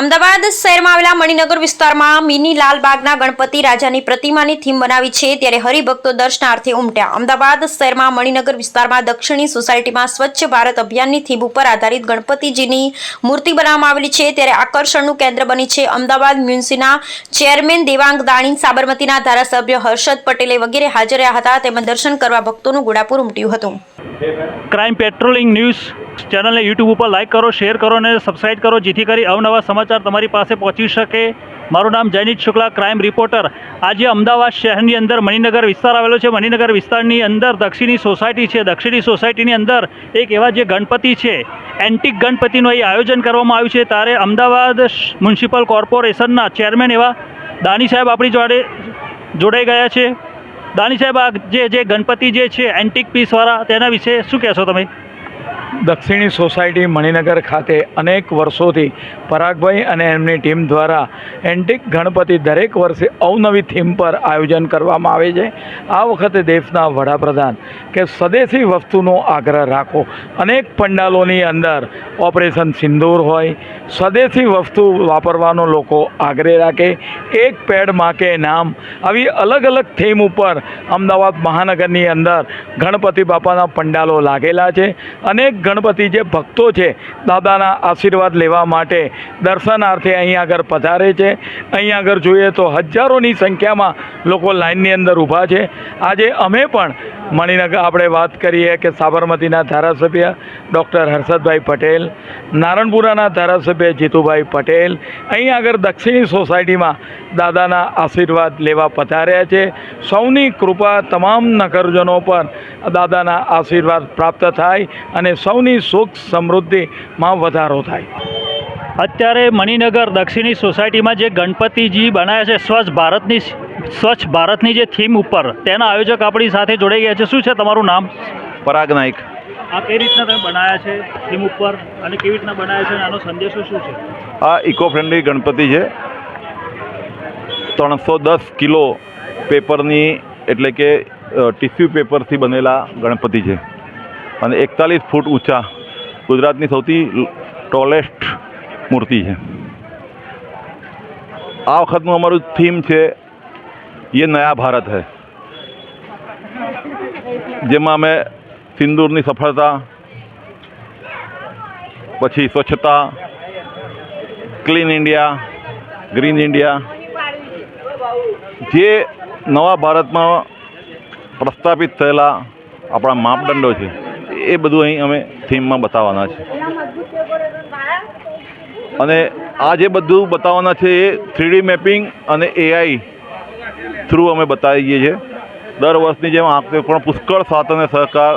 અમદાવાદ શહેરમાં આવેલા મણિનગર વિસ્તારમાં મિની લાલબાગના ગણપતિ રાજાની પ્રતિમાની થીમ બનાવી છે. ત્યારે હરિભક્તો દર્શનાર્થે ઉમટ્યા. અમદાવાદ શહેરમાં મણિનગર વિસ્તારમાં દક્ષિણી સોસાયટીમાં સ્વચ્છ ભારત અભિયાનની થીમ ઉપર આધારિત ગણપતિજીની મૂર્તિ બનાવવામાં આવેલી છે. ત્યારે આકર્ષણનું કેન્દ્ર બની છે અમદાવાદ મ્યુનિસીના ચેરમેન દેવાંગ દાણી સાબરમતીના ધારાસભ્ય હર્ષદ પટેલે વગેરે હાજર રહ્યા હતા. તેમજ દર્શન કરવા ભક્તોનું ગોળાપુર ઉમટ્યું હતું. ક્રાઇમ પેટ્રોલિંગ ન્યૂઝ ચેનલને યુટ્યુબ ઉપર લાઇક કરો શેર કરો અને સબસ્ક્રાઇબ કરો, જેથી કરી અવનવા સમાચાર તમારી પાસે પહોંચી શકે. મારું નામ જયનીત શુક્લા ક્રાઇમ રિપોર્ટર આજે અમદાવાદ શહેરની અંદર મણિનગર વિસ્તાર આવેલો છે. મણિનગર વિસ્તારની અંદર દક્ષિણી સોસાયટી છે. દક્ષિણી સોસાયટીની અંદર એક એવા જે ગણપતિ છે એન્ટિક ગણપતિનું અહીં આયોજન કરવામાં આવ્યું છે. ત્યારે અમદાવાદ મ્યુનિસિપલ કોર્પોરેશનના ચેરમેન એવા દાની સાહેબ આપણી જોડે, જોડાઈ ગયા છે. દાની સાહેબ, આ જે જે ગણપતિ જે છે એન્ટિક પીસવાળા તેના વિશે શું કહેશો તમે? દક્ષિણી સોસાયટી મણિનગર ખાતે અનેક વર્ષોથી પરાગભાઈ અને એમની ટીમ દ્વારા એન્ટિક ગણપતિ દરેક વર્ષે અવનવી થીમ પર આયોજન કરવામાં આવે છે. આ વખતે દેશના વડાપ્રધાન કે સ્વદેશી વસ્તુનો આગ્રહ રાખો. અનેક પંડાલોની અંદર ઓપરેશન સિંદૂર હોય, સ્વદેશી વસ્તુ વાપરવાનો લોકો આગ્રહ રાખે. એક પેડ માકે નામ. આવી અલગ અલગ થીમ ઉપર અમદાવાદ મહાનગરની અંદર ગણપતિ બાપાના પંડાલો લાગેલા છે. અનેક ગણપતિ જે ભક્તો છે, દાદાના આશીર્વાદ લેવા માટે દર્શનાર્થે અહીં આગળ પધારે છે. અહીં આગળ જોઈએ તો હજારોની સંખ્યામાં લોકો લાઇનની અંદર ઊભા છે. આજે અમે પણ મણિનગર આપણે વાત કરીએ કે સાબરમતીના ધારાસભ્ય ડૉક્ટર હર્ષદભાઈ પટેલ, નારણપુરાના ધારાસભ્ય જીતુભાઈ પટેલ, અહીં આગળ દક્ષિણી સોસાયટીમાં દાદાના આશીર્વાદ લેવા પધાર્યા છે. સૌની કૃપા તમામ નગરજનો પર દાદાના આશીર્વાદ પ્રાપ્ત થાય અને સૌની સુખ સમૃદ્ધિમાં વધારો થાય. અત્યારે મણિનગર દક્ષિણી સોસાયટીમાં જે ગણપતિજી બનાવ્યા છે સ્વચ્છ ભારતની સ્વચ્છ ભારતની જે થીમ ઉપર તેના આયોજક આપણી સાથે જોડાઈ ગયા છે. શું છે તમારું નામ? પરાગ નાયક. આ કઈ રીતના તમે બનાવ્યા છે થીમ ઉપર અને કેવી રીતના બનાવ્યા છે અને આનો સંદેશો શું છે? આ ઇકો ફ્રેન્ડલી ગણપતિ છે. ત્રણસો દસ કિલો પેપરની એટલે કે ટિશ્યુ પેપરથી બનેલા ગણપતિ છે. અને એકતાલીસ ફૂટ ઊંચા ગુજરાતની સૌથી ટોલેસ્ટ મૂર્તિ છે. આ વખતનું અમારું થીમ છે એ નયા ભારત હૈ. જેમાં અમે સિંદૂરની સફળતા, પછી સ્વચ્છતા, ક્લીન ઇન્ડિયા, ગ્રીન ઇન્ડિયા, જે નવા ભારતમાં પ્રસ્થાપિત થયેલા આપણા માપદંડો છે. એ બધું અહીં અમે થીમમાં બતાવવાના છે. અને આ જે બધું બતાવવાના છે એ થ્રીડી મેપિંગ અને એઆઈ થ્રુ અમે બતાવીએ છીએ. દર વર્ષની જેમ આ પણ પુષ્કળ સાથ અને સહકાર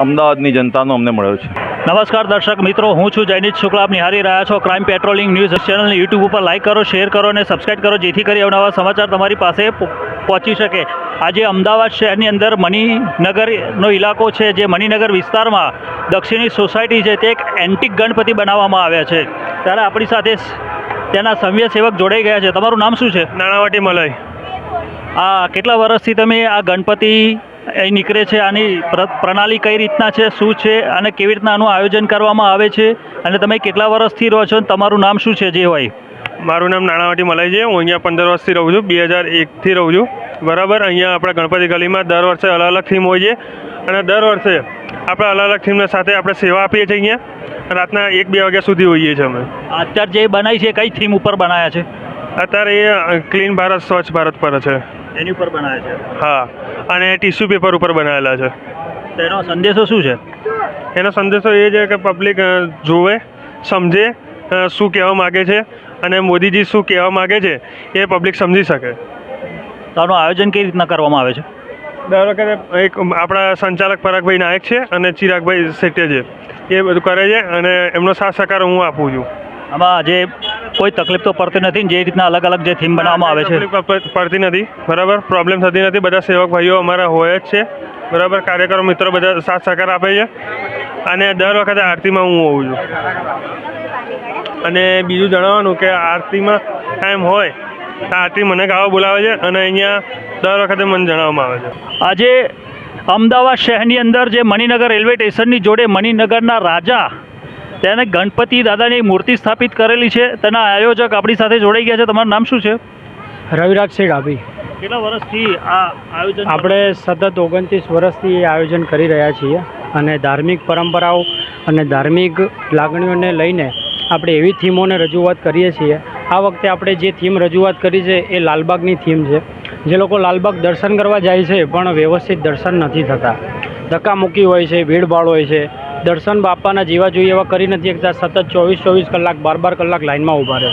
અમદાવાદની જનતાનો અમને મળ્યો છે. નમસ્કાર દર્શક મિત્રો, હું છું જયનીત શુક્લા. આપ નિહાળી રહ્યા છો ક્રાઇમ પેટ્રોલિંગ ન્યૂઝ ચેનલને યુટ્યુબ ઉપર લાઇક કરો શેર કરો અને સબસ્ક્રાઇબ કરો, જેથી કરી અવનવા સમાચાર તમારી પાસે પહોંચી શકે. આજે અમદાવાદ શહેરની અંદર મણિનગરનો ઇલાકો છે જે મણિનગર વિસ્તારમાં દક્ષિણી સોસાયટી છે તે એક એન્ટિક ગણપતિ બનાવવામાં આવ્યા છે. ત્યારે આપણી સાથે તેના સભ્ય સેવક જોડાઈ ગયા છે. તમારું નામ શું છે? નાણાવટી મલય આ કેટલા વર્ષથી તમે આ ગણપતિ અહીં નીકળે છે? આની પ્ર- પ્રણાલી કઈ રીતના છે? શું છે? અને કેવી રીતના આનું આયોજન કરવામાં આવે છે? અને તમે કેટલા વર્ષથી રહો છો? તમારું નામ શું છે જે હોય? મારું નામ નાણાવટી મલાઈ છે. હું અહીંયા પંદર વર્ષથી રહું છું. બે હજાર એકથી રહું છું. બરાબર? અહીંયા આપણા ગણપતિ ગલીમાં દર વર્ષે અલગ અલગ થીમ હોય છે. અને દર વર્ષે આપણે અલગ અલગ થીમના સાથે આપણે સેવા આપીએ છીએ અહીંયા. રાતના એક બે વાગ્યા સુધી હોઈએ છીએ અમે. અત્યારે જે બનાવી છે કઈ થીમ ઉપર બનાવ્યા છે? અત્યારે એ ક્લીન ભારત સ્વચ્છ ભારત પર છે. એની ઉપર બનાવ્યા છે? હા. અને ટીશ્યુ પેપર ઉપર બનાવેલા છે. તેનો સંદેશો શું છે? એનો સંદેશો એ છે કે પબ્લિક જોવે સમજે શું કહેવા માગે છે અને મોદીજી શું કહેવા માગે છે એ પબ્લિક સમજી શકે. તો આનું આયોજન કઈ રીતના કરવામાં આવે છે? દર વખતે એક આપણા સંચાલક પરાગભાઈ નાયક છે અને ચિરાગભાઈ શેટ્ય છે. એ બધું કરે છે અને એમનો સાથ સહકાર હું આપું છું. આમાં જે કોઈ તકલીફ તો પડતી નથી જે રીતના અલગ અલગ જે થીમ બનાવવામાં આવે છે. પડતી નથી બરાબર? પ્રોબ્લેમ થતી નથી બધા સેવક ભાઈઓ અમારા હોય જ છે. બરાબર? કાર્યકરો મિત્રો બધા સાથ સહકાર આપે છે. અને દર વખતે આરતીમાં હું હોઉં છું. અને બીજું જણાવવાનું કે આરતીમાં ટાઈમ હોય આરતી મને ગાવા બોલાવે છે અને અહીંયા દર વખતે મને જણાવવામાં આવે છે. આજે અમદાવાદ શહેરની અંદર જે મણિનગર રેલવે સ્ટેશનની જોડે મણિનગરના રાજા તેને ગણપતિ દાદાની મૂર્તિ સ્થાપિત કરેલી છે. તેના આયોજક આપણી સાથે જોડાઈ ગયા છે. તમારું નામ શું છે? રવિરાજ રવિરાજસિંહ ડાભી કેટલા વર્ષથી આ આયોજન આપણે સતત ઓગણત્રીસ વર્ષથી એ આયોજન કરી રહ્યા છીએ અને ધાર્મિક પરંપરાઓ અને ધાર્મિક લાગણીઓને લઈને આપણે એવી થીમોને રજૂઆત કરીએ છીએ. આ વખતે આપણે જે થીમ રજૂઆત કરી છે એ લાલબાગની થીમ છે. જે લોકો લાલબાગ દર્શન કરવા જાય છે પણ વ્યવસ્થિત દર્શન નથી થતા. ધક્કામુક્કી હોય છે, ભીડભાડ હોય છે. દર્શન બાપાના જેવા જોઈએ એવા કરી નથી શકતા. સતત ચોવીસ ચોવીસ કલાક, બાર બાર કલાક લાઇનમાં ઊભા રહે.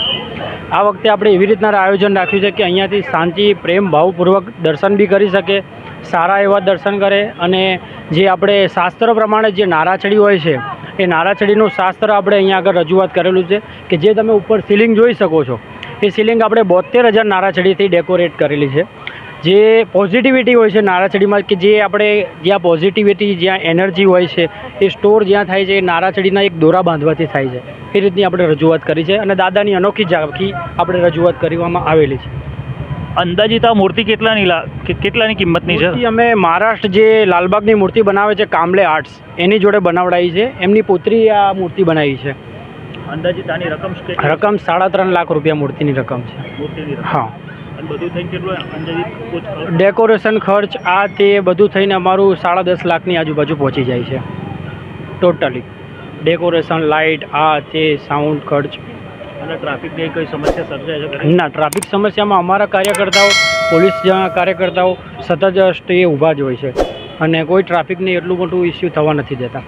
આ વખતે આપણે એવી રીતના આયોજન રાખ્યું છે કે અહીંયાથી શાંતિ, પ્રેમ, ભાવપૂર્વક દર્શન બી કરી શકે, સારા એવા દર્શન કરે અને જે આપણે શાસ્ત્ર પ્રમાણે જે નારાચડી હોય છે એ નારાચડીનું શાસ્ત્ર આપણે અહીંયા આગળ રજૂઆત કરેલું છે કે જે તમે ઉપર સીલિંગ જોઈ શકો છો. એ સીલિંગ આપણે બોતેર હજાર નારાચડીથી ડેકોરેટ કરેલી છે. જે પોઝિટિવિટી હોય છે નારાચડીમાં કે જે આપણે જ્યાં પોઝિટિવિટી જ્યાં એનર્જી હોય છે, એ સ્ટોર જ્યાં થાય છે, એ નારાચડીના એક દોરા બાંધવાથી થાય છે. એ રીતની આપણે રજૂઆત કરી છે અને દાદાની અનોખી ઝાંખી આપણે રજૂઆત કરવામાં આવેલી છે. અંદાજિત આ મૂર્તિ કેટલાની કેટલાની કિંમતની છે? અમે મહારાષ્ટ્ર જે લાલબાગની મૂર્તિ બનાવે છે કામલે આર્ટ્સ એની જોડે બનાવડાવી છે. એમની પુત્રી આ મૂર્તિ બનાવી છે. અંદાજિત આની રકમ રકમ સાડા ત્રણ લાખ રૂપિયા મૂર્તિની રકમ છે. હા? ડેકોરેશન ખર્ચ આ તે બધું થઈને અમારું સાડા દસ લાખની આજુબાજુ પહોંચી જાય છે. ટોટલી. ડેકોરેશન લાઇટ આ તે સાઉન્ડ ખર્ચ. અને ટ્રાફિકની કોઈ સમસ્યા ના ટ્રાફિક સમસ્યામાં અમારા કાર્યકર્તાઓ, પોલીસ કાર્યકર્તાઓ સતત સ્ટે ઊભા જ હોય છે. અને કોઈ ટ્રાફિકને એટલું મોટું ઇસ્યુ થવા નથી દેતા.